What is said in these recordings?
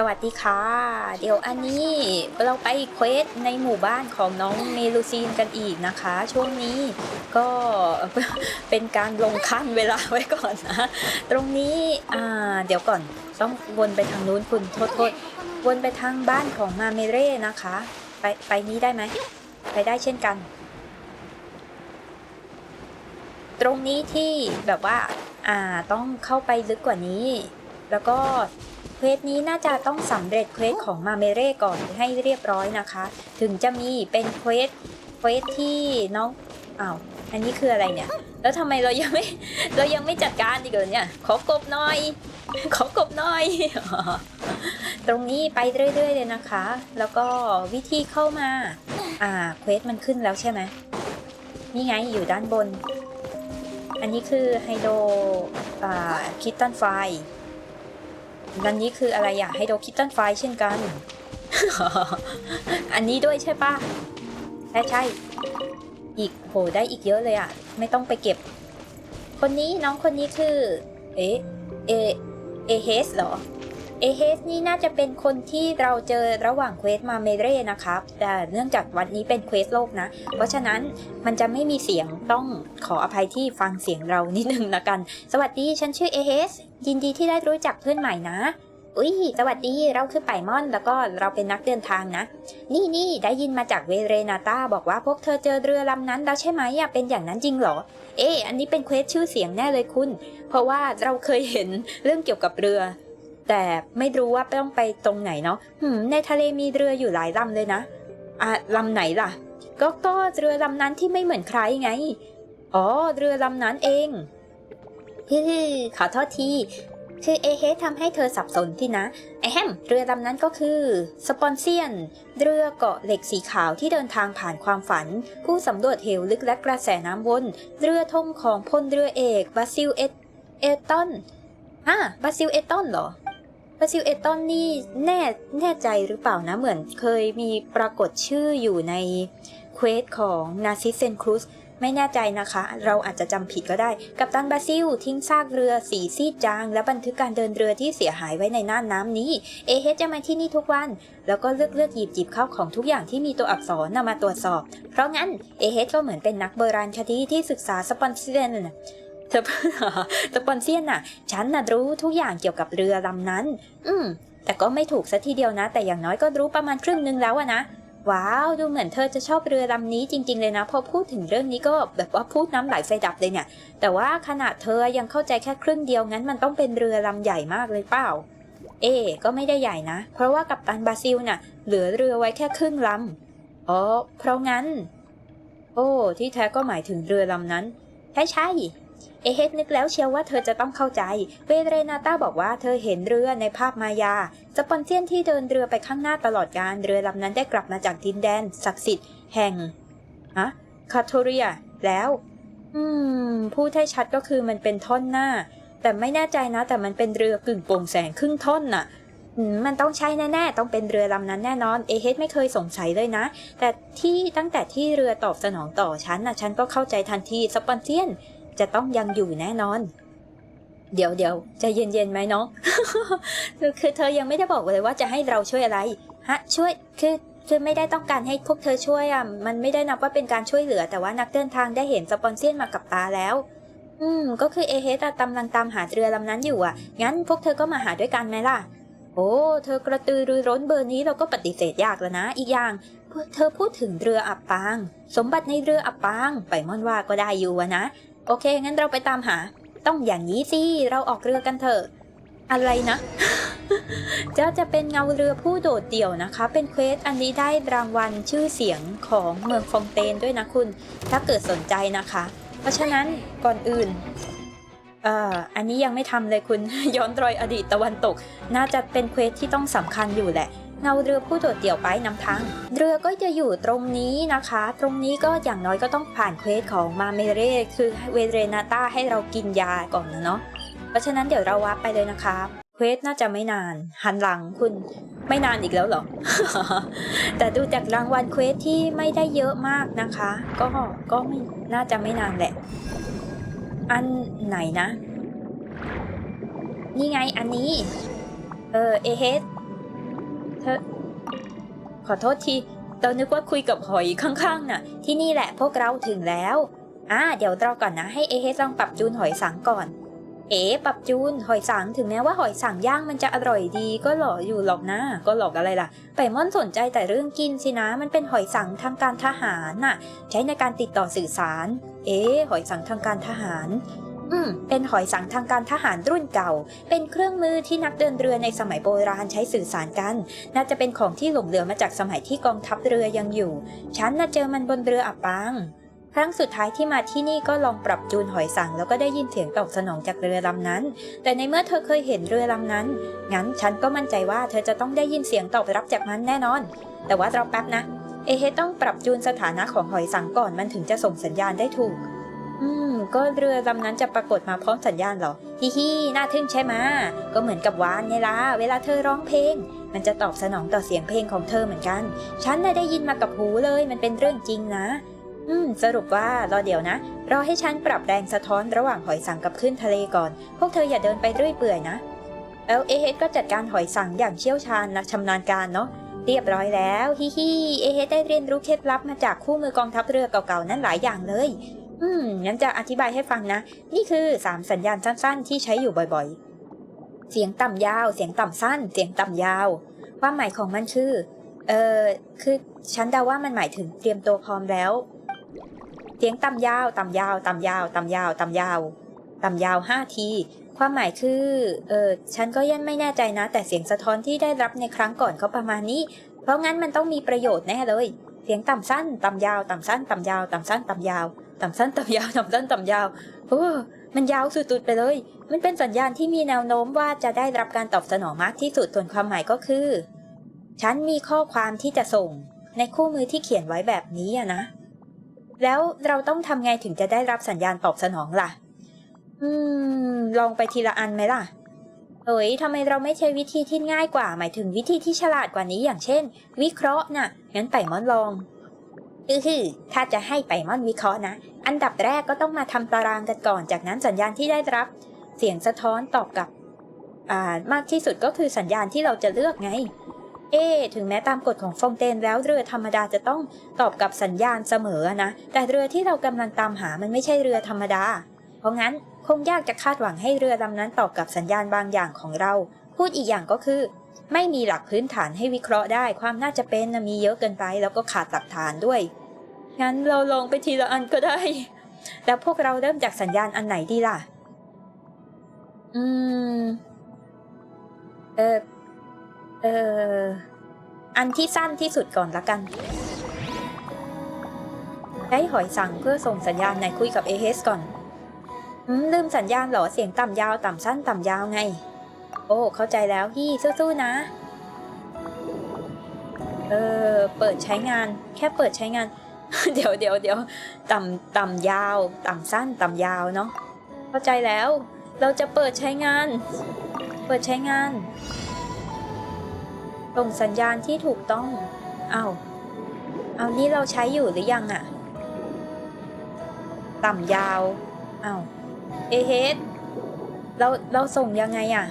สวัสดีค่ะ เดี๋ยวอันนี้เราไปเควสในหมู่บ้านของน้องเมลูซีนกันอีกนะคะ ช่วงนี้ก็เป็นการลงขั้นเวลาไว้ก่อนนะ ตรงนี้อ่าเดี๋ยวก่อนต้องวนไปทางนู้นคุณโทษโทษวนไปทางบ้านของมาเมเร่นะคะ ไปไปนี้ได้ไหม ไปได้เช่นกัน ตรงนี้ที่แบบว่าอ่าต้องเข้าไปลึกกว่านี้ แล้วก็ เควสนี้น่าจะต้องสำเร็จเควสของมาเมเร่ก่อนให้เรียบร้อยนะคะ ถึงจะมีเป็นเควสเควสที่น้องอ้าวอันนี้คืออะไรเนี่ย แล้วทำไมเรายังไม่เรายังไม่จัดการอีกเหรอเนี่ยขอกบหน่อย ขอกบหน่อย ตรงนี้ไปเรื่อย ๆ เลยนะคะ แล้วก็วิธีเข้ามา อ่าเควสมันขึ้นแล้วใช่ไหมนี่ไงอยู่ด้านบน อันนี้คือไฮโดอ่าคิตตันไฟ อันนี้คืออะไรอยากให้โดคิตตันไฟเช่นกัน อันนี้ด้วยใช่ปะใช่ใช่อีกโหได้อีกเยอะเลยอะไม่ต้องไปเก็บ คนนี้น้องคนนี้คือ เอ๊ะเอเอเฮสเหรอ เอเฮสนี่น่าจะเป็นคนที่เราเจอระหว่างเควสมาเมเร่นะครับ แต่เนื่องจากวันนี้เป็นเควสโลกนะ เพราะฉะนั้นมันจะไม่มีเสียงต้องขออภัยที่ฟังเสียงเรานิดนึงละกัน สวัสดีฉันชื่อเอเฮสยินดีที่ได้รู้จักเพื่อนใหม่นะ อุ้ยสวัสดีเราคือไป่มอนแล้วก็เราเป็นนักเดินทางนะ นี่นี่ได้ยินมาจากเวเรนาตาบอกว่าพวกเธอเจอเรือลำนั้นแล้วใช่ไหมอะเป็นอย่างนั้นจริงเหรอเอ๊ะอันนี้เป็นเควสชื่อเสียงแน่เลยคุณ เพราะว่าเราเคยเห็นเรื่องเกี่ยวกับเรือ แต่ไม่รู้ว่าต้องไปตรงไหนเนาะหืมในทะเลมีเรืออยู่หลายลำเลยนะอะลำไหนล่ะ ก็ก็เรือลำนั้นที่ไม่เหมือนใครไง อ๋อ เรือลำนั้นเองฮึขอโทษทีคือเอเฮทำให้เธอสับสนที่นะแอมเรือลำนั้นก็คือ สปอนเซียน เรือเกาะเหล็กสีขาวที่เดินทางผ่านความฝัน ผู้สำรวจเหวลึกและกระแสน้ำวน เรือธงของพลเรือเอกบาซิลเอตเอตันอะบาซิลเอตันเหรอ บาซิลเอตอนนี่แน่แน่ใจหรือเปล่านะ เหมือนเคยมีปรากฏชื่ออยู่ในเควสของนาซิเซนครูสไม่แน่ใจนะคะ เราอาจจะจำผิดก็ได้ กัปตันบาซิล ทิ้งซากเรือสีซีดจาง และบันทึกการเดินเรือที่เสียหายไว้ในน่านน้ำนี้ เอเฮจะมาที่นี่ทุกวัน แล้วก็เลือกเลือกหยิบจิบเข้าของทุกอย่างที่มีตัวอักษรนำมาตรวจสอบ เพราะงั้นเอเฮก็เหมือนเป็นนักโบราณคดีที่ศึกษาสปอนเซียน เธอสปอนเซียนน่ะ ฉันน่ะรู้ทุกอย่างเกี่ยวกับเรือลำนั้น อืม แต่ก็ไม่ถูกซะทีเดียวนะ แต่อย่างน้อยก็รู้ประมาณครึ่งนึงแล้วอะนะ ว้าว ดูเหมือนเธอจะชอบเรือลำนี้จริง ๆ เลยนะ พอพูดถึงเรื่องนี้ก็แบบว่าพูดน้ำไหลไฟดับเลยเนี่ย แต่ว่าขนาดเธอยังเข้าใจแค่ครึ่งเดียวงั้นมันต้องเป็นเรือลำใหญ่มากเลยเปล่า เอก็ไม่ได้ใหญ่นะ เพราะว่ากัปตันบราซิลน่ะ เหลือเรือไว้แค่ครึ่งลำ อ๋อ เพราะงั้น โอ้ ที่แท้ก็หมายถึงเรือลำนั้น ใช่ใช่ เอเฮดนึกแล้วเชียวว่าเธอจะต้องเข้าใจ เวเรนาต้าบอกว่าเธอเห็นเรือในภาพมายา สปอนเซียนที่เดินเรือไปข้างหน้าตลอดการเรือลำนั้นได้กลับมาจากดินแดน ศักดิ์สิทธิ์แห่งฮะคาโทเรีย แล้ว อืม พูดให้ชัดก็คือมันเป็นท่อนหน้า แต่ไม่แน่ใจนะ แต่มันเป็นเรือกึ่งโปร่งแสงครึ่งท่อนน่ะอืมมันต้องใช่แน่ๆ ต้องเป็นเรือลำนั้นแน่นอน เอเฮดไม่เคยสงสัยเลยนะ แต่ที่ตั้งแต่ที่เรือตอบสนองต่อฉันนะฉันก็เข้าใจทันทีสปอนเซียน จะต้องยังอยู่แน่นอน เดี๋ยวเดี๋ยวใจะเย็นๆไหมน้องคือเธอยังไม่ได้บอกเลยว่าจะให้เราช่วยอะไร ฮะ ช่วยคือคือไม่ได้ต้องการให้พวกเธอช่วยอะมันไม่ได้นับว่าเป็นการช่วยเหลือ แต่ว่านักเดินทางได้เห็นสปอนเซียนมากับตาแล้ว อืม ก็คือเอเฮตกำลังตามหาเรือลำนั้นอยู่อะ งั้นพวกเธอก็มาหาด้วยกันไหมล่ะ โอ้เธอกระตือรือร้นเบอร์นี้เราก็ปฏิเสธยากแล้วนะ อีกอย่าง เธอพูดถึงเรืออับปาง สมบัติในเรืออับปาง ไปม่อนว่าก็ได้อยู่ะนะ โอเค งั้นเราไปตามหา ต้องอย่างนี้สิ เราออกเรือกันเถอะ อะไรนะ เจ้าจะเป็นเงาเรือผู้โดดเดี่ยวนะคะ เป็นเควสอันนี้ได้รางวัลชื่อเสียงของเมืองฟองเตนด้วยนะคุณ ถ้าเกิดสนใจนะคะ เพราะฉะนั้นก่อนอื่นเอ่ออันนี้ยังไม่ทำเลยคุณย้อนรอยอดีตตะวันตก น่าจะเป็นเควสที่ต้องสำคัญอยู่แหละ เงาเรือผู้โดดเดี่ยวไปนำทาง เรือก็จะอยู่ตรงนี้นะคะ ตรงนี้ก็อย่างน้อยก็ต้องผ่านเควสของมาเมเรคือเวเรนาต้าให้เรากินยาก่อนนะเนาะ เพราะฉะนั้นเดี๋ยวเราวับไปเลยนะคะเควสน่าจะไม่นาน หันหลังคุณไม่นานอีกแล้วหรอ แต่ดูจากรางวัลเควสที่ไม่ได้เยอะมากนะคะ ก็ก็ไม่น่าจะไม่นานแหละ อันไหนนะ นี่ไงอันนี้ เออเอเฮ ดธอขอโทษทีเรานึกว่าคุยกับหอยข้างๆน่ะ ที่นี่แหละพวกเราถึงแล้ว อ่า เดี๋ยวรอก่อนนะ ให้เอเฮลองปรับจูนหอยสังก่อน เอ๋ปรับจูนหอยสังถึงแม้ว่าหอยสังย่างมันจะอร่อยดี ก็หล่ออยู่หรอกนะ ก็หลอกอะไรล่ะ ไปม่อนสนใจแต่เรื่องกินสินะ มันเป็นหอยสังทางการทหารน่ะ ใช้ในการติดต่อสื่อสาร เอ๋หอยสังทางการทหาร อืม เป็นหอยสังทางการทหารรุ่นเก่า เป็นเครื่องมือที่นักเดินเรือในสมัยโบราณใช้สื่อสารกัน น่าจะเป็นของที่หลงเหลือมาจากสมัยที่กองทัพเรือยังอยู่ ฉันน่ะเจอมันบนเรืออับปาง ครั้งสุดท้ายที่มาที่นี่ก็ลองปรับจูนหอยสังแล้วก็ได้ยินเสียงตอบสนองจากเรือลำนั้น แต่ในเมื่อเธอเคยเห็นเรือลำนั้น งั้นฉันก็มั่นใจว่าเธอจะต้องได้ยินเสียงตอบรับจากมันแน่นอน แต่ว่าราแป๊บนะ เอเฮต้องปรับจูนสถานะของหอยสังก่อนมันถึงจะส่งสัญญาณได้ถูก อืม ก็เรือลำนั้นจะปรากฏมาพร้อมสัญญาณเหรอ ฮิฮิ น่าทึ่งใช่ไหมก็เหมือนกับวานไงล่ะ เวลาเธอร้องเพลง มันจะตอบสนองต่อเสียงเพลงของเธอเหมือนกัน ฉันน่ะได้ยินมากับหูเลย มันเป็นเรื่องจริงนะ อืม สรุปว่ารอเดี๋ยวนะ รอให้ฉันปรับแรงสะท้อนระหว่างหอยสังกับคลื่นทะเลก่อน พวกเธออย่าเดินไปเรื่อยเปื่อยนะแล้วเอเฮดก็จัดการหอยสังอย่างเชี่ยวชาญและชำนาญการเนาะเรียบร้อยแล้วฮิฮิเอเฮดได้เรียนรู้เคล็ดลับมาจากคู่มือกองทัพเรือเก่าๆ นั่นหลายอย่างเลย อืม งั้นจะอธิบายให้ฟังนะ นี่คือ 3 สัญญาณสั้น ๆ ที่ใช้อยู่บ่อยๆ เสียงต่ำยาว เสียงต่ำสั้น เสียงต่ำยาว ความหมายของมันคือ เออคือฉันเดาว่ามันหมายถึงเตรียมตัวพร้อมแล้ว เสียงต่ำยาว ต่ำยาว ต่ำยาว ต่ำยาว ต่ำยาว ต่ำยาวห้าที ความหมายคือ เออฉันก็ยังไม่แน่ใจนะ แต่เสียงสะท้อนที่ได้รับในครั้งก่อนเขาประมาณนี้ เพราะงั้นมันต้องมีประโยชน์แน่เลย เสียงต่ำสั้น ต่ำยาว ต่ำสั้น ต่ำยาว ต่ำสั้น ต่ำยาว ต่ำสั้นต่ำยาวต่ำสั้นต่ำยาวโอ้มันยาวสุดๆไปเลย มันเป็นสัญญาณที่มีแนวโน้มว่าจะได้รับการตอบสนองมากที่สุดส่วนความหมายก็คือ ฉันมีข้อความที่จะส่งในคู่มือที่เขียนไว้แบบนี้อะนะ แล้วเราต้องทำไงถึงจะได้รับสัญญาณตอบสนองล่ะ อืม ลองไปทีละอันไหมล่ะเฮ้ยทำไมเราไม่ใช้วิธีที่ง่ายกว่า หมายถึงวิธีที่ฉลาดกว่านี้อย่างเช่น วิเคราะห์น่ะงั้นไปมอนลอง อือหือถ้าจะให้ไปมอนวิเคราะห์นะ อันดับแรกก็ต้องมาทำตารางกันก่อน จากนั้นสัญญาณที่ได้รับ เสียงสะท้อนตอบกับอ่ามากที่สุดก็คือสัญญาณที่เราจะเลือกไง เอ๊ถึงแม้ตามกฎของฟองเตนแล้วเรือธรรมดาจะต้องตอบกับสัญญาณเสมอนะ แต่เรือที่เรากำลังตามหามันไม่ใช่เรือธรรมดา เพราะงั้นคงยากจะคาดหวังให้เรือลำนั้นตอบกับสัญญาณบางอย่างของเรา พูดอีกอย่างก็คือ ไม่มีหลักพื้นฐานให้วิเคราะห์ได้ ความน่าจะเป็นนะมีเยอะเกินไป แล้วก็ขาดหลักฐานด้วย งั้นเราลองไปทีละอันก็ได้ แล้วพวกเราเริ่มจากสัญญาณอันไหนดีล่ะ อืม เออเอออันที่สั้นที่สุดก่อนละกันได้หอยสั่งเพื่อส่งสัญญาณไหนคุยกับเอเฮสก่อน อืมลืมสัญญาณเหรอเสียงต่ำยาวต่ำสั้นต่ำยาวไง โอ้ เข้าใจแล้วพี่สู้ๆนะ เออ เปิดใช้งาน แค่เปิดใช้งาน เดี๋ยวเดี๋ยวเดี๋ยวต่ำต่ำยาว ต่ำสั้นต่ำยาวเนาะ เข้าใจแล้ว เราจะเปิดใช้งาน เปิดใช้งาน ส่งสัญญาณที่ถูกต้อง เอา เอานี่เราใช้อยู่หรือยังอะต่ำยาว เอาเอเฮดเราเราส่งยังไงอะ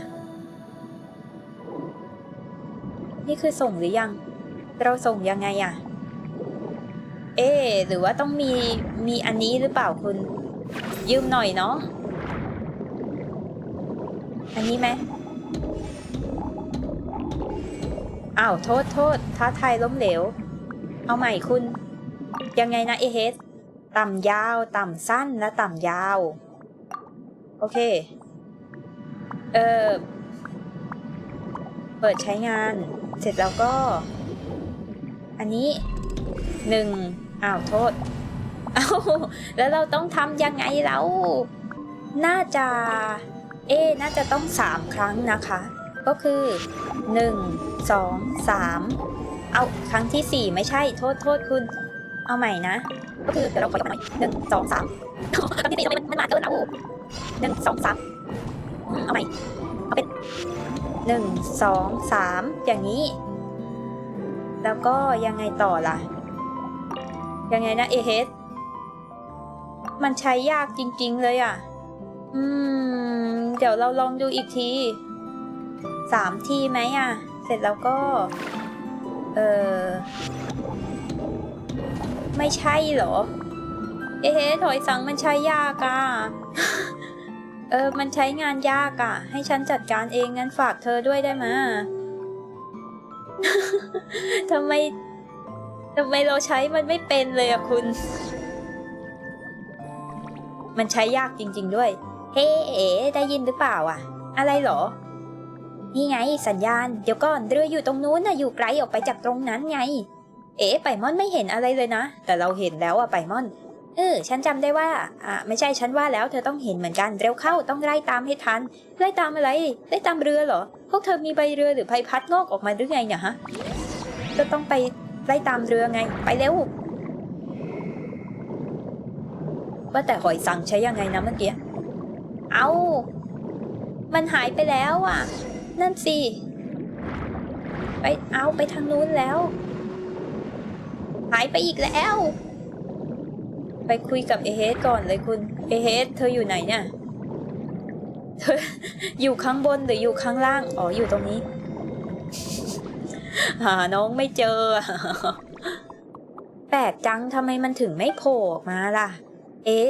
นี่คือส่งหรือยัง เราส่งยังไงอะเอ๊หรือว่าต้องมีมีอันนี้หรือเปล่าคุณ ยืมหน่อยเนาะอันนี้ไหมอ้าวโทษโทษท้าทายล้มเหลว เอาใหม่คุณ ยังไงนะเอเฮสต่ำยาว ต่ำสั้นและต่ำยาว โอเค เออเปิดใช้งาน เสร็จแล้วก็ อันนี้หนึ่งอ้าวโทษอ้าวแล้วเราต้องทำยังไงแล้วน่าจะ เอ๊น่าจะต้องสามครั้งนะคะ ก็คือหนึ่งสองสามเอาครั้งที่สี่ไม่ใช่โทษโทษคุณ เอาใหม่นะ ก็คือเดี๋ยวเราขอหน่อยหนึ่งสองสามครั้งที่สี่มันมันหนาเกินอะโอ้หนึ่งสองสามเอาใหม่ เอาเป็น หนึ่งสองสามอย่างนี้ แล้วก็ยังไงต่อล่ะ ยังไงนะเอเฮสมันใช้ยากจริงๆเลยอะ อืม เดี๋ยวเราลองดูอีกทีสามทีไหมอะ เสร็จแล้วก็ เออไม่ใช่เหรอ เอ๊ะถอยสังมันใช้ยากอะ ออ มันใช้งานยากอะให้ฉันจัดการเองงั้นฝากเธอด้วยได้ไหมทำไมทำไมเราใช้มันไม่เป็นเลยอะคุณ มันใช้ยากจริง ๆด้วย เฮ้เอ๋ได้ยินหรือเปล่าอะอะไรเหรอ นี่ไงสัญญาณ เดี๋ยวก่อนเรืออยู่ตรงนู้นนะอยู่ไกลออกไปจากตรงนั้นไง เอ๋ไปมอนไม่เห็นอะไรเลยนะ แต่เราเห็นแล้วอะไปมอน เออ ฉันจำได้ว่า อ่าไม่ใช่ฉันว่าแล้ว เธอต้องเห็นเหมือนกัน เร็วเข้า ต้องไล่ตามให้ทัน ไล่ตามอะไร ไล่ตามเรือเหรอ พวกเธอมีใบเรือหรือใบพัดงอกออกมาหรือไงเนี่ยฮะ ก็ต้องไปไล่ตามเรือไง ไปเร็ว ว่าแต่หอยสังใช้ยังไงนะเมื่อกี้ เอา มันหายไปแล้วอะ นั่นสิ ไป เอาไปทางนู้นแล้ว หายไปอีกแล้ว ไปคุยกับเอเฮดก่อนเลยคุณ เอเฮดเธออยู่ไหนเนี่ย เธออยู่ข้างบนหรืออยู่ข้างล่าง อ๋อ อยู่ตรงนี้ หาน้องไม่เจอ แปลกจังทำไมมันถึงไม่โผล่ออกมาล่ะ เอ๊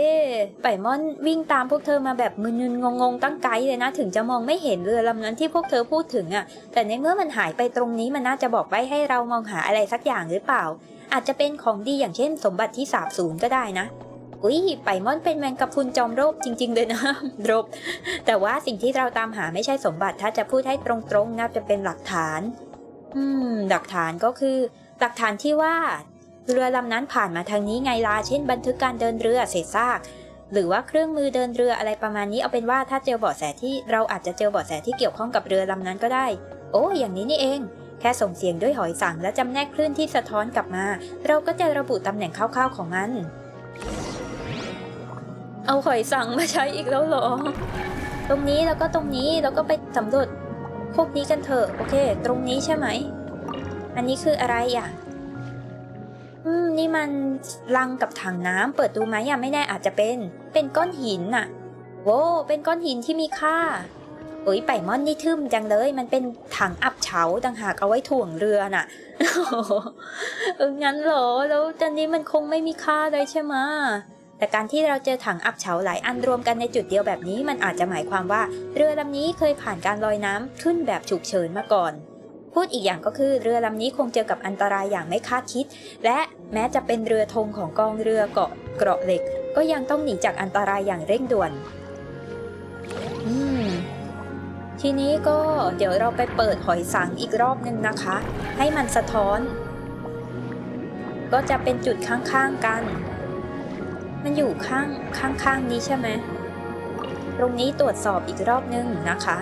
ไปมอนวิ่งตามพวกเธอมาแบบมึนๆงงๆตั้งไกลเลยนะ ถึงจะมองไม่เห็นเรือลำนั้นที่พวกเธอพูดถึงอะ่ะ แต่ในเมื่อมันหายไปตรงนี้มันน่าจะบอกไว้ให้เรามองหาอะไรสักอย่างหรือเปล่า อาจจะเป็นของดีอย่างเช่น สมบัติที่สาบสูญก็ได้นะอุ้ยไปมอนเป็นแมงกะพรุนจอมโรคจริง ๆ เลยนะโรคแต่ว่าสิ่งที่เราตามหาไม่ใช่สมบัติถ้าจะพูดให้ตรงๆน่าจะเป็นหลักฐาน อืม หลักฐานก็คือ หลักฐานที่ว่า เรือลำนั้นผ่านมาทางนี้ไงลาเช่น บันทึกการเดินเรือเศษซาก หรือว่าเครื่องมือเดินเรืออะไรประมาณนี้เอาเป็นว่าถ้าเจอเบาะแสที่เราอาจจะเจอเบาะแสที่เกี่ยวข้องกับเรือลำนั้นก็ได้ โอ้อย่างนี้นี่เอง แค่ส่งเสียงด้วยหอยสังและจำแนกคลื่นที่สะท้อนกลับมา เราก็จะระบุตำแหน่งคร่าวๆของมัน เอาหอยสังมาใช้อีกแล้วหรอ ตรงนี้แล้วก็ตรงนี้แล้วก็ไปสำรวจพวกนี้กันเถอะโอเค ตรงนี้ใช่ไหม อันนี้คืออะไรอะ อืม นี่มันลังกับถังน้ำเปิดดูไหมอะไม่แน่อาจจะเป็น เป็นก้อนหินน่ะ โว้เป็นก้อนหินที่มีค่าโอ้ยไปม่อนนี่ทึมจังเลย มันเป็นถังอับเฉาต่างหากเอาไว้ถ่วงเรือน่ะเอองั้นเหรอ แล้วตอนนี้มันคงไม่มีค่าเลยใช่ไหมแต่การที่เราเจอถังอับเฉาหลายอันรวมกันในจุดเดียวแบบนี้ มันอาจจะหมายความว่า เรือลำนี้เคยผ่านการลอยน้ำขึ้นแบบฉุกเฉินมาก่อน พูดอีกอย่างก็คือเรือลำนี้คงเจอกับอันตรายอย่างไม่คาดคิด และ แม้จะเป็นเรือธงของกองเรือเกาะเกราะเหล็ก ก็ยังต้องหนีจากอันตรายอย่างเร่งด่วน อืม ทีนี้ก็เดี๋ยวเราไปเปิดหอยสังอีกรอบนึงนะคะ ให้มันสะท้อน ก็จะเป็นจุดข้างๆกัน มันอยู่ข้างข้างๆนี้ใช่ไหมตรงนี้ตรวจสอบอีกรอบนึงนะคะ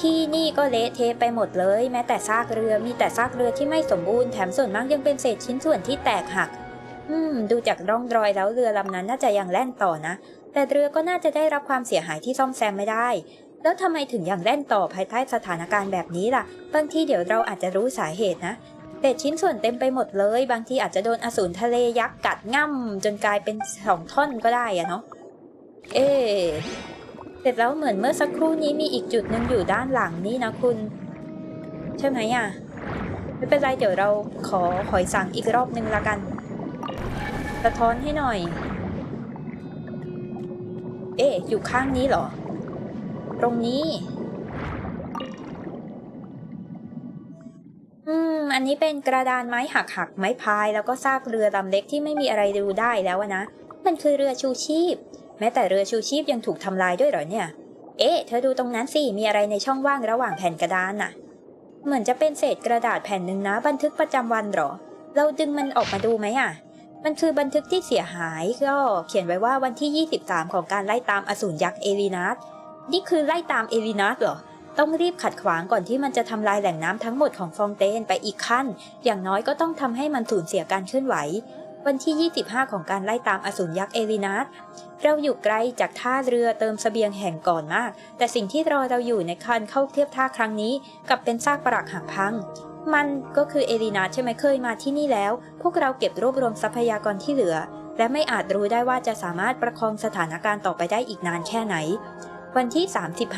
ที่นี่ก็เละเทะไปหมดเลย แม้แต่ซากเรือมีแต่ซากเรือที่ไม่สมบูรณ์แถมส่วนมากยังเป็นเศษชิ้นส่วนที่แตกหัก อืม ดูจากร่องรอยแล้วเรือลำนั้นน่าจะยังแล่นต่อนะ แต่เรือก็น่าจะได้รับความเสียหายที่ซ่อมแซมไม่ได้ แล้วทำไมถึงยังแล่นต่อภายใต้สถานการณ์แบบนี้ล่ะ บางทีเดี๋ยวเราอาจจะรู้สาเหตุนะเศษชิ้นส่วนเต็มไปหมดเลย บางทีอาจจะโดนอสูรทะเลยักษ์กัดง่ำจนกลายเป็นสองท่อนก็ได้อะเนาะ เอ๊ เสร็จแล้วเหมือนเมื่อสักครู่นี้มีอีกจุดหนึ่งอยู่ด้านหลังนี่นะคุณ ใช่ไหมอะ ไม่เป็นไรเดี๋ยวเราขอหอยสังอีกรอบหนึ่งละกัน สะท้อนให้หน่อย เอ๊ะอยู่ข้างนี้เหรอ ตรงนี้ อืม อันนี้เป็นกระดานไม้หักหักไม้พาย แล้วก็ซากเรือลำเล็กที่ไม่มีอะไรดูได้แล้วนะ มันคือเรือชูชีพ ม้แต่เรือชูชีพยังถูกทำลายด้วยเหรอเนี่ย เอ๊ะ เธอดูตรงนั้นสิ มีอะไรในช่องว่างระหว่างแผ่นกระดานน่ะ เหมือนจะเป็นเศษกระดาษแผ่นหนึ่งนะ บันทึกประจำวันหรอ เราดึงมันออกมาดูไหมอะ มันคือบันทึกที่เสียหายก็เขียนไว้ว่าวันที่ 23 ของการไล่ตามอสูรยักษ์เอลินัสนี่คือไล่ตามเอลินัสเหรอ ต้องรีบขัดขวางก่อนที่มันจะทำลายแหล่งน้ำทั้งหมดของฟองเตนไปอีกขั้น อย่างน้อยก็ต้องทำให้มันสูญเสียการเคลื่อนไหว วันที่ 25 ของการไล่ตามอสูรยักษ์เอลินัสเราอยู่ไกลจากท่าเรือเติมสเสบียงแห่งก่อนมาก แต่สิ่งที่รอเราอยู่ในคันเข้าเทียบท่าครั้งนี้กับเป็นซากปรักหักพัง มันก็คือเอลินาใช่ไหมเคยมาที่นี่แล้ว พวกเราเก็บรวบรวมทรัพยากรที่เหลือ และไม่อาจรู้ได้ว่าจะสามารถประคองสถานการณ์ต่อไปได้อีกนานแค่ไหน วันที่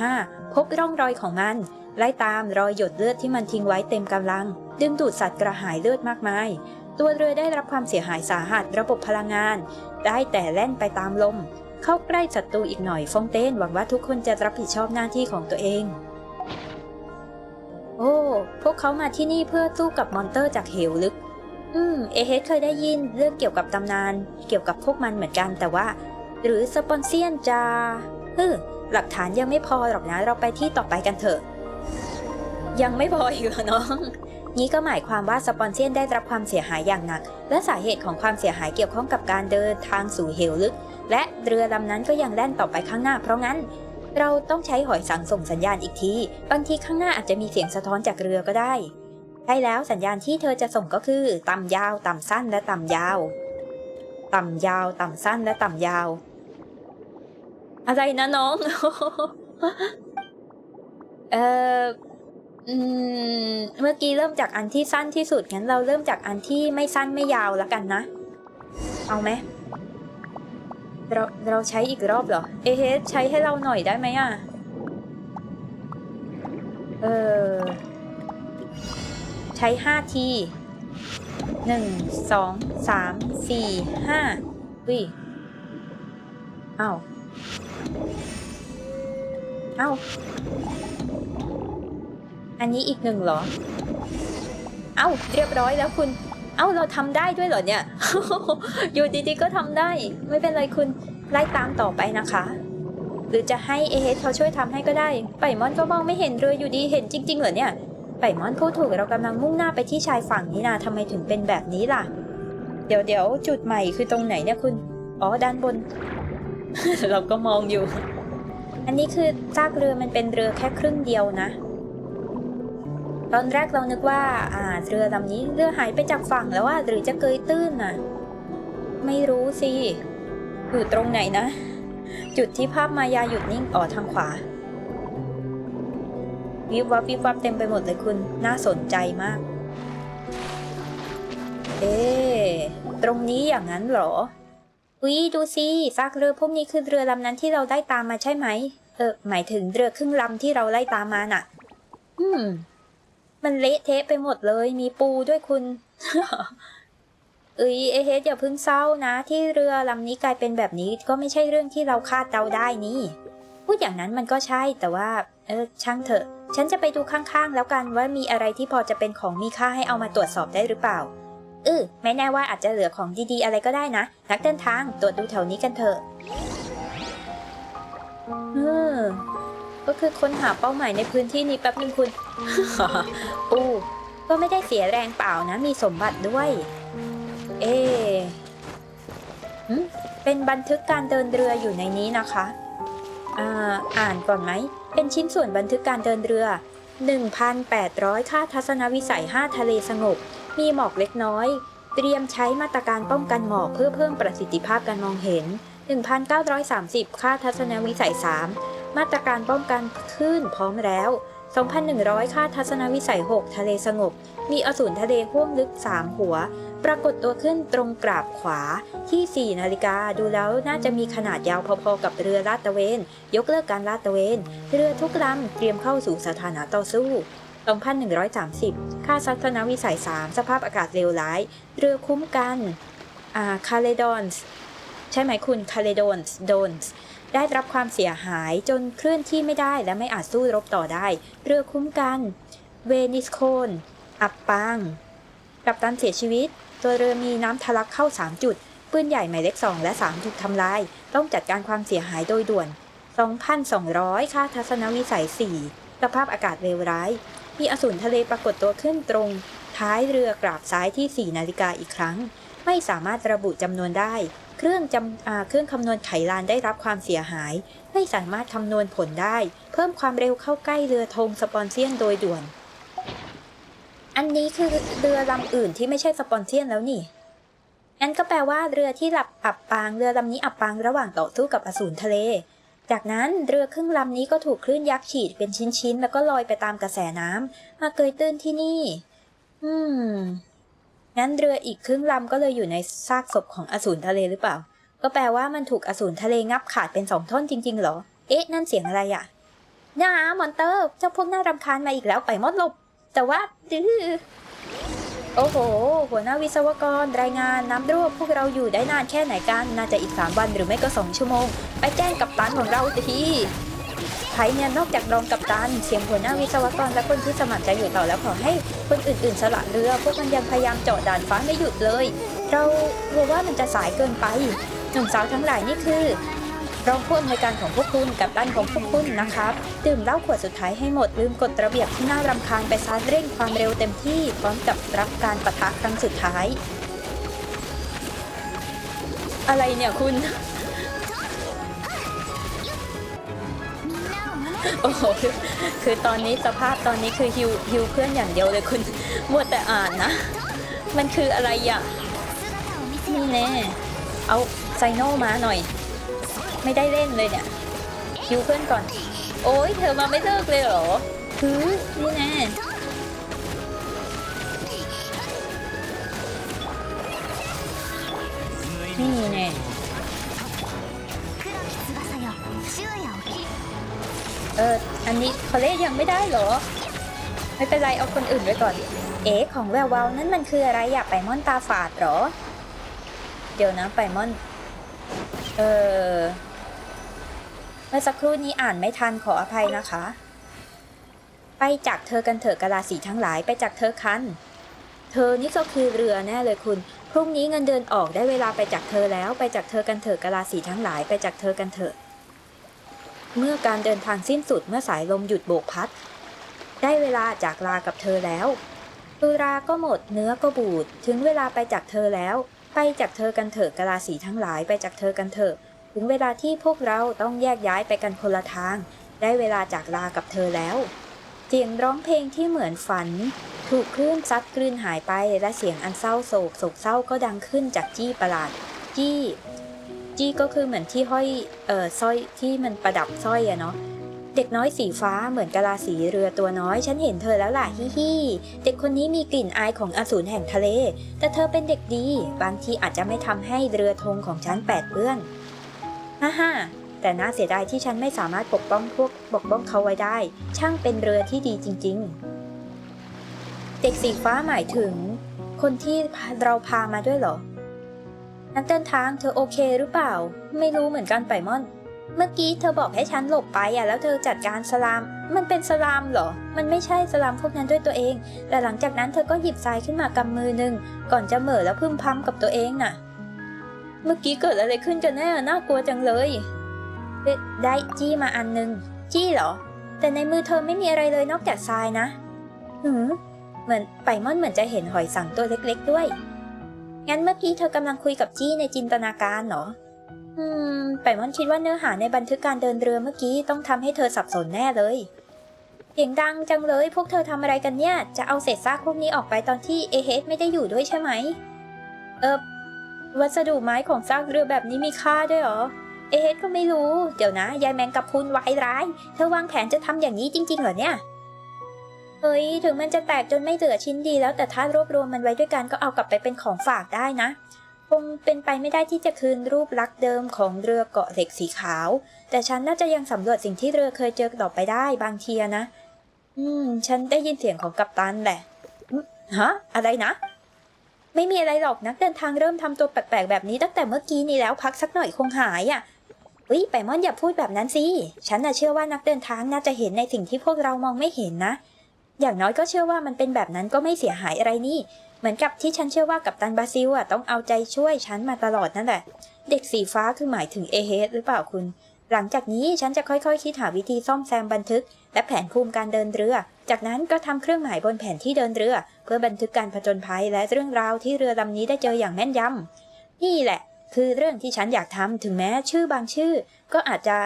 35 พบร่องรอยของมัน ไล่ตามรอยหยดเลือดที่มันทิ้งไว้เต็มกำลัง ดึงดูดสัตว์กระหายเลือดมากมาย ตัวเรือได้รับความเสียหายสาหัสระบบพลังงาน ได้แต่แล่นไปตามลม เข้าใกล้ศัตรูอีกหน่อยฟงเต้นหวังว่าทุกคนจะรับผิดชอบหน้าที่ของตัวเอง โอ้ พวกเขามาที่นี่เพื่อสู้กับมอนเตอร์จากเหวลึก อืม เอเฮดเคยได้ยินเรื่องเกี่ยวกับตำนาน เกี่ยวกับพวกมันเหมือนกันแต่ว่า หรือสปอนเซียนจะฮึหลักฐานยังไม่พอหรอกนะเราไปที่ต่อไปกันเถอะ ยังไม่พออีกเหรอน้อง นี้ก็หมายความว่าสปอนเซียนได้รับความเสียหายอย่างหนัก และสาเหตุของความเสียหายเกี่ยวข้องกับการเดินทางสู่เหวลึก และเรือลำนั้นก็ยังแล่นต่อไปข้างหน้าเพราะงั้น เราต้องใช้หอยสังส่งสัญญาณอีกที บางทีข้างหน้าอาจจะมีเสียงสะท้อนจากเรือก็ได้ใช่แล้วสัญญาณที่เธอจะส่งก็คือต่ำยาว ต่ำสั้นและต่ำยาว ต่ำยาว ต่ำสั้นและต่ำยาว อะไรนะน้อง เอ่อ อืมเมื่อกี้เริ่มจากอันที่สั้นที่สุดงั้นเราเริ่มจากอันที่ไม่สั้นไม่ยาวแล้วกันนะ เอาไหมเราเราใช้อีกรอบเหรอ เอเฮใช้ให้เราหน่อยได้ไหมอะ เออ ใช้ห้าทีหนึ่งสองสามสี่ห้าวิเอาเอา อันนี้อีกหนึ่งเหรอ เอ้าเรียบร้อยแล้วคุณ เอ้าเราทำได้ด้วยเหรอเนี่ย อยู่ดีๆก็ทำได้ ไม่เป็นไรคุณไล่ตามต่อไปนะคะ หรือจะให้เอเฮดเขาช่วยทำให้ก็ได้ไปมอนก็มองไม่เห็นเรืออยู่ดีเห็นจริง ๆ เหรอเนี่ยไปมอนพูดถูกเรากำลังมุ่งหน้าไปที่ชายฝั่งนี่นาทำไมถึงเป็นแบบนี้ล่ะ เดี๋ยวเดี๋ยวจุดใหม่คือตรงไหนเนี่ยคุณ อ๋อด้านบน เราก็มองอยู่ อันนี้คือซากเรือมันเป็นเรือแค่ครึ่งเดียวนะ ตอนแรกเรานึกว่าอ่าเรือลำนี้เรือหายไปจากฝั่งแล้วว่าหรือจะเกยตื้นน่ะ ไม่รู้สิอยู่ตรงไหนนะ จุดที่ภาพมายาหยุดนิ่งอ๋อทางขวา วิบวับวิบวับเต็มไปหมดเลยคุณ น่าสนใจมาก เอ๊ะตรงนี้อย่างนั้นเหรอวิดูสิซากเรือพวกนี้คือเรือลำนั้นที่เราได้ตามมาใช่ไหม เออ หมายถึงเรือครึ่งลำที่เราไล่ตามมาน่ะ อืม มันเละเทะไปหมดเลย มีปูด้วยคุณ เอ้ยเอเฮดอย่าเพิ่งเศร้านะ ที่เรือลำนี้กลายเป็นแบบนี้ก็ไม่ใช่เรื่องที่เราคาดเดาได้นี่ พูดอย่างนั้นมันก็ใช่แต่ว่า เออช่างเถอะ ฉันจะไปดูข้างๆ แล้วกันว่ามีอะไรที่พอจะเป็นของมีค่าให้เอามาตรวจสอบได้หรือเปล่าเออไม่แน่ว่าอาจจะเหลือของดีๆ อะไรก็ได้นะ นักเดินทางตรวจดูแถวนี้กันเถอะเออ ก็คือค้นหาเป้าหมายในพื้นที่นี้แป๊บนึงคุณปูก็ไม่ได้เสียแรงเปล่านะ มีสมบัติด้วย เอ๊ะหึเป็นบันทึกการเดินเรืออยู่ในนี้นะคะ อ่า อ่านก่อนไหม เป็นชิ้นส่วนบันทึกการเดินเรือ 1,800 ค่าทัศนวิสัย 5 ทะเลสงบ มีหมอกเล็กน้อย เตรียมใช้มาตรการป้องกันหมอกเพื่อเพิ่มประสิทธิภาพการมองเห็น 1,930 ค่าทัศนวิสัย 3 มาตรการป้องกันคลื่นพร้อมแล้ว 2,100 ค่าทัศนวิสัย 6 ทะเลสงบ มีอสูรทะเลห้วงลึก 3 หัว ปรากฏตัวขึ้นตรงกราบขวาที่ 4 นาฬิกา ดูแล้วน่าจะมีขนาดยาวพอๆกับเรือลาดตระเวน ยกเลิกการลาดตระเวน เรือทุกลำเตรียมเข้าสู่สถานะต่อสู้2,130 ค่าทัศนวิสัย 3 สภาพอากาศเลวร้าย เรือคุ้มกัน อ่า คาเลดอนส์ ใช่ไหมคุณ คาเลดอนส์ โดนส์ ได้รับความเสียหายจนเคลื่อนที่ไม่ได้และไม่อาจสู้รบต่อได้ เรือคุ้มกัน เวนิสโคน อับปางกัปตันเสียชีวิต ตัวเรือมีน้ำทะลักเข้า 3 จุด ปืนใหญ่หมายเลข2และ 3 ถูกทำลาย ต้องจัดการความเสียหายโดยด่วน 2,200 ค่าทัศนวิสัย 4 สภาพอากาศเลวร้าย มีอสูรทะเลปรากฏตัวขึ้นตรง ท้ายเรือกราบซ้ายที่ 4 นาฬิกาอีกครั้ง ไม่สามารถระบุจำนวนได้ เครื่องจำเครื่องคำนวณไขลานได้รับความเสียหาย ไม่สามารถคำนวณผลได้ เพิ่มความเร็วเข้าใกล้เรือธงสปอนเซียนโดยด่วน อันนี้คือเรือลำอื่นที่ไม่ใช่สปอนเซียนแล้วนี่งั้นก็แปลว่าเรือที่หลับอับปางเรือลำนี้อับปางระหว่างต่อสู้กับอสูรทะเล จากนั้นเรือครึ่งลำนี้ก็ถูกคลื่นยักษ์ฉีดเป็นชิ้นๆ แล้วก็ลอยไปตามกระแสน้ำมาเกยตื้นที่นี่ อืม งั้นเรืออีกครึ่งลำก็เลยอยู่ในซากศพของอสูรทะเลหรือเปล่า ก็แปลว่ามันถูกอสูรทะเลงับขาดเป็นสองท่อนจริงๆเหรอ เอ๊ะ นั่นเสียงอะไรอะน้ามอนเตอร์เจ้าพวกน่ารำคาญมาอีกแล้วไปมดลบ แต่ว่าดื้อโอ้โห หัวหน้าวิศวกรรายงานน้ำรั่วพวกเราอยู่ได้นานแค่ไหนกัน น่าจะอีก 3 วันหรือไม่ก็ 2 ชั่วโมง ไปแจ้งกับตันของเราที ใครเนี่ยนอกจากรองกับตันเสียงหัวหน้าวิศวกรและคนที่สมัครใจอยู่ต่อแล้วขอให้คนอื่นๆ สละเรือ พวกมันยังพยายามเจาะด่านฟ้าไม่หยุดเลย เรากลัวว่ามันจะสายเกินไปหนุ่มสาวทั้งหลายนี่คือรองผู้อำนวยการของพวกคุณกับตันของพวกคุณนะครับ ดื่มเหล้าขวดสุดท้ายให้หมดลืมกฎระเบียบที่น่ารำคาญไปซาเร่งความเร็วเต็มที่พร้อมกับรับการประทะครั้งสุดท้าย อะไรเนี่ยคุณ โอ้โหคือตอนนี้สภาพตอนนี้คือฮิวฮิวเพื่อนอย่างเดียวเลยคุณมัวแต่อ่านนะ มันคืออะไรอะนี่แน่เอาไซโนมาหน่อย ไม่ได้เล่นเลยเนี่ยฮิวเพื่อนก่อน โอ้ยเธอมาไม่เลิกเลยเหรอคือนี่แน่นี่แน่ เออ อันนี้คอเล่ยังไม่ได้เหรอ ไม่เป็นไรเอาคนอื่นไว้ก่อน เอ๋ของแวววาวนั่นมันคืออะไรอยากไปม่อนตาฝาดเหรอ เดี๋ยวนะไปม่อน เออ เมื่อสักครู่นี้อ่านไม่ทันขออภัยนะคะ ไปจากเธอกันเถอะกะลาสีทั้งหลายไปจากเธอคัน เธอนี่ก็คือเรือแน่เลยคุณพรุ่งนี้เงินเดือนออกได้เวลาไปจากเธอแล้วไปจากเธอกันเถอะกะลาสีทั้งหลายไปจากเธอกันเถอะ เมื่อการเดินทางสิ้นสุดเมื่อสายลมหยุดโบกพัด ได้เวลาจากลากับเธอแล้วตุราก็หมดเนื้อก็บูด ถึงเวลาไปจากเธอแล้ว ไปจากเธอกันเถอะกะลาสีทั้งหลายไปจากเธอกันเถอะ ถึงเวลาที่พวกเราต้องแยกย้ายไปกันคนละทาง ได้เวลาจากลากับเธอแล้วเสียงร้องเพลงที่เหมือนฝัน ถูกคลื่นซัดกลืนหายไปและเสียงอันเศร้าโศกโศกเศร้าก็ดังขึ้นจากจี้ประหลาด จี้ จี้ก็คือเหมือนที่ห้อยเอ่อสร้อยที่มันประดับสร้อยอะเนาะเด็กน้อยสีฟ้าเหมือนกะลาสีเรือตัวน้อย ฉันเห็นเธอแล้วล่ะฮิฮิเด็กคนนี้มีกลิ่นอายของอสูรแห่งทะเล แต่เธอเป็นเด็กดี บางทีอาจจะไม่ทำให้เรือธงของฉันแปดเปื้อนฮ่าฮ่าแต่น่าเสียดายที่ฉันไม่สามารถปกป้องพวกปกป้องเขาไว้ได้ ช่างเป็นเรือที่ดีจริง ๆ เด็กสีฟ้าหมายถึง คนที่เราพามาด้วยเหรอ นักเดินทางเธอโอเคหรือเปล่า ไม่รู้เหมือนกันไปม่อน เมื่อกี้เธอบอกให้ฉันหลบไปอะแล้วเธอจัดการสลาม มันเป็นสลามเหรอ มันไม่ใช่สลามพวกนั้นด้วยตัวเอง แต่หลังจากนั้นเธอก็หยิบทรายขึ้นมากำมือหนึ่งก่อนจะเหม่อแล้วพึมพำกับตัวเองน่ะ เมื่อกี้เกิดอะไรขึ้นกันแน่น่ากลัวจังเลยได้จี้มาอันหนึ่งจี้เหรอ แต่ในมือเธอไม่มีอะไรเลยนอกจากทรายนะ หืมเหมือนไปม่อนเหมือนจะเห็นหอยสังตัวเล็ก ๆ ด้วย งั้นเมื่อกี้เธอกำลังคุยกับจี้ในจินตนาการเหรอ อืมไปมอนคิดว่าเนื้อหาในบันทึกการเดินเรือเมื่อกี้ต้องทำให้เธอสับสนแน่เลย เสียงดังจังเลย พวกเธอทำอะไรกันเนี่ย จะเอาเศษซากพวกนี้ออกไปตอนที่เอเฮดไม่ได้อยู่ด้วยใช่ไหม เออวัสดุไม้ของซากเรือแบบนี้มีค่าด้วยเหรอ เอเฮดก็ไม่รู้ เดี๋ยวนะ ยายแมงกับคุณวายร้าย เธอวางแผนจะทำอย่างนี้จริงๆเหรอเนี่ย เฮ้ย ถึงมันจะแตกจนไม่เหลือชิ้นดีแล้วแต่ถ้ารวบรวมมันไว้ด้วยกันก็เอากลับไปเป็นของฝากได้นะ คงเป็นไปไม่ได้ที่จะคืนรูปลักษณ์เดิมของเรือเกาะเหล็กสีขาว แต่ฉันน่าจะยังสำรวจสิ่งที่เรือเคยเจอต่อไปได้บางทีนะ อืม ฉันได้ยินเสียงของกัปตันแหละฮะ อะไรนะ ไม่มีอะไรหรอกนักเดินทางเริ่มทำตัวแปลกๆแบบนี้ตั้งแต่เมื่อกี้นี้แล้วพักสักหน่อยคงหายอะ่ะเฮ้ยไปมอนอย่าพูดแบบนั้นสิ ฉันน่ะเชื่อว่านักเดินทางน่าจะเห็นในสิ่งที่พวกเรามองไม่เห็นนะ อย่างน้อยก็เชื่อว่ามันเป็นแบบนั้นก็ไม่เสียหายอะไรนี่ เหมือนกับที่ฉันเชื่อว่ากัปตันบราซิลอะต้องเอาใจช่วยฉันมาตลอดนั่นแหละ เด็กสีฟ้าคือหมายถึงเอเฮดหรือเปล่าคุณ หลังจากนี้ฉันจะค่อยๆคิดหาวิธีซ่อมแซมบันทึก และแผนภูมิการเดินเรือ จากนั้นก็ทำเครื่องหมายบนแผนที่เดินเรือ เพื่อบันทึกการผจญภัยและเรื่องราวที่เรือลำนี้ได้เจออย่างแม่นยำนี่แหละ คือเรื่องที่ฉันอยากทำถึงแม้ชื่อบางชื่อ ก็อาจจะ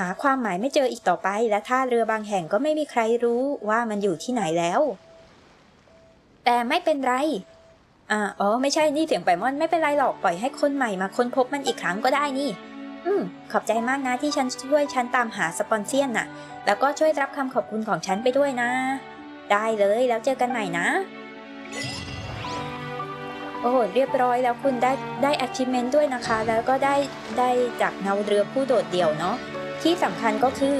หาความหมายไม่เจออีกต่อไป และท่าเรือบางแห่งก็ไม่มีใครรู้ว่ามันอยู่ที่ไหนแล้ว แต่ไม่เป็นไรอ่าอ๋อ ไม่ใช่ นี่เสียงไปมอนไม่เป็นไรหรอก ปล่อยให้คนใหม่มาค้นพบมันอีกครั้งก็ได้นี่ อืม ขอบใจมากนะที่ฉันช่วยฉันตามหาสปอนเซียนน่ะ แล้วก็ช่วยรับคำขอบคุณของฉันไปด้วยนะ ได้เลยแล้วเจอกันใหม่นะ โอ้โหเรียบร้อยแล้วคุณได้ได้ achievement ด้วยนะคะ แล้วก็ได้ได้จากเนาเรือผู้โดดเดี่ยวเนาะ ที่สำคัญก็คือ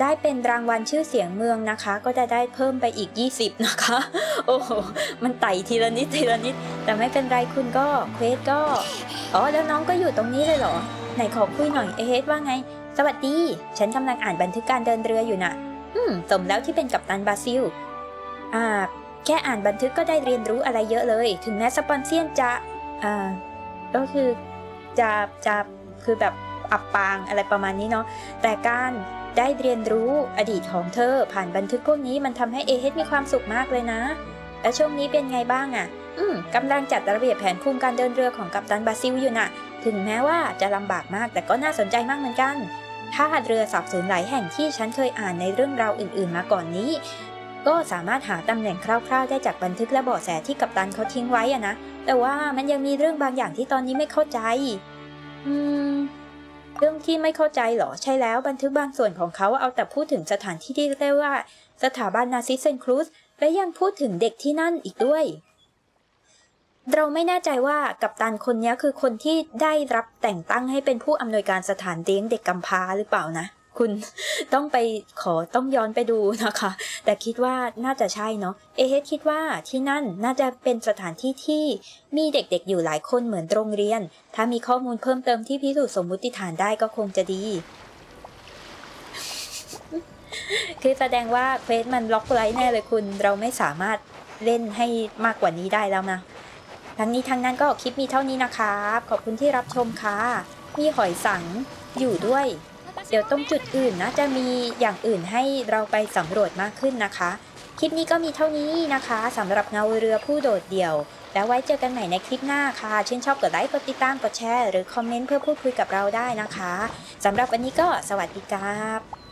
ได้เป็นรางวัลชื่อเสียงเมืองนะคะ ก็จะได้เพิ่มไปอีก 20 นะคะ โอ้โห มันไต่ทีละนิดทีละนิด แต่ไม่เป็นไรคุณก็เควสก็ อ๋อ แล้วน้องก็อยู่ตรงนี้เลยเหรอ ไหนขอคุยหน่อยเอเฮดว่าไง สวัสดี ฉันกำลังอ่านบันทึกการเดินเรืออยู่น่ะ อืม สมแล้วที่เป็นกัปตันบาซิล อ่า แค่อ่านบันทึกก็ได้เรียนรู้อะไรเยอะเลย ถึงแม้สปอนเซียนจะ อ่า ก็คือ จะ จะ คือแบบ อับปางอะไรประมาณนี้เนาะแต่การได้เรียนรู้อดีตของเธอ ผ่านบันทึกพวกนี้มันทำให้เอเฮดมีความสุขมากเลยนะ แล้วช่วงนี้เป็นไงบ้างอะ่ะ อืมกำลังจัดระเบียบแผนภูมิการเดินเรือของกัปตันบราซิลอยู่น่ะ ถึงแม้ว่าจะลำบากมากแต่ก็น่าสนใจมากเหมือนกันท่าเรือสับสนหลายแห่งที่ฉันเคยอ่านในเรื่องราวอื่น ๆ มาก่อนนี้ ก็สามารถหาตำแหน่งคร่าว ๆ ได้จากบันทึกและเบาะแสที่กัปตันเขาทิ้งไว้อะนะ แต่ว่ามันยังมีเรื่องบางอย่างที่ตอนนี้ไม่เข้าใจ อืม เรื่องที่ไม่เข้าใจเหรอ ใช่แล้วบันทึกบางส่วนของเขาเอาแต่พูดถึงสถานที่ที่เรียกว่า สถาบันนาซิเซนครูสและยังพูดถึงเด็กที่นั่นอีกด้วย เราไม่แน่ใจว่ากัปตันคนนี้คือคนที่ได้รับแต่งตั้งให้เป็นผู้อำนวยการสถานเลี้ยงเด็กกำพร้าหรือเปล่านะ คุณต้องไปขอต้องย้อนไปดูนะคะ แต่คิดว่าน่าจะใช่เนาะเอเฮดคิดว่าที่นั่นน่าจะเป็นสถานที่ที่มีเด็กๆอยู่หลายคนเหมือนโรงเรียน ถ้ามีข้อมูลเพิ่มเติมที่พิสูจน์สมมุติฐานได้ก็คงจะดี คือแสดงว่าเควสมันล็อกไว้แน่เลยคุณ เราไม่สามารถเล่นให้มากกว่านี้ได้แล้วนะทั้งนี้ทั้งนั้นก็คลิปมีเท่านี้นะครับ ขอบคุณที่รับชมค่ะ มีหอยสังอยู่ด้วย เดี๋ยวตรงจุดอื่นนะจะมีอย่างอื่นให้เราไปสำรวจมากขึ้นนะคะ คลิปนี้ก็มีเท่านี้นะคะสำหรับเงาเรือผู้โดดเดี่ยว แล้วไว้เจอกันใหม่ในคลิปหน้าค่ะชื่นชอบกดไลค์กดติดตามกดแชร์หรือคอมเมนต์เพื่อพูดคุยกับเราได้นะคะสำหรับวันนี้ก็สวัสดีครับ